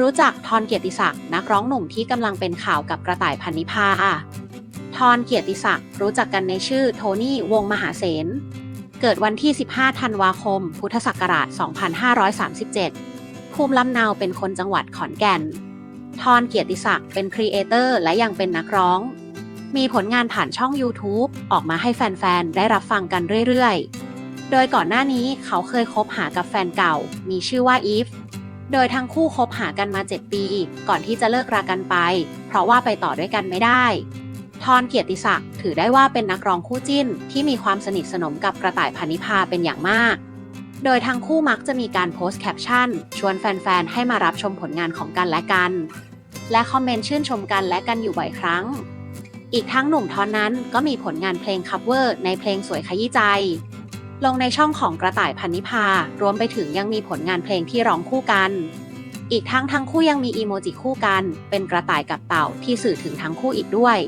รู้จักทอนเกียรติศักดิ์นักร้องหนุ่มที่กำลังเป็นข่าวกับกระต่ายพันนิพาทอนเกียรติศักดิ์รู้จักกันในชื่อโทนี่วงมหาเสน เกิดวันที่ 15 ธันวาคม พุทธศักราช 2537 ภูมิลำเนาเป็นคนจังหวัดขอนแก่น ทอนเกียรติศักดิ์เป็นครีเอเตอร์และยังเป็นนักร้อง มีผลงานผ่านช่อง YouTube ออกมาให้แฟน ๆ ได้รับฟังกันเรื่อย ๆ โดยก่อนหน้านี้เขาเคยคบหากับแฟนเก่า มีชื่อว่าอีฟ โดยทั้งคู่คบหากันมา 7 ปีก่อนที่จะเลิกรากันไป เพราะว่าไปต่อด้วยกันไม่ได้ทอนเกียรติศักดิ์ถือได้ว่าเป็นนักร้องคู่จิ้น ที่มีความสนิทสนมกับกระต่ายพานิพาเป็นอย่างมาก โดยทั้งคู่มักจะมีการโพสต์แคปชั่น ชวนแฟนๆ ให้มารับชมผลงานของกันและกัน และคอมเมนต์ชื่นชมกันและกันอยู่บ่อยครั้ง อีกทั้งหนุ่มทอนนั้นก็มีผลงานเพลงคัฟเวอร์ในเพลงสวยขยี้ใจ ลงในช่องของกระต่ายพันนิพา รวมไปถึงยังมีผลงานเพลงที่ร้องคู่กัน อีกทั้งทั้งคู่ยังมีอีโมจิคู่กัน เป็นกระต่ายกับเต่าที่สื่อถึงทั้งคู่อีกด้วย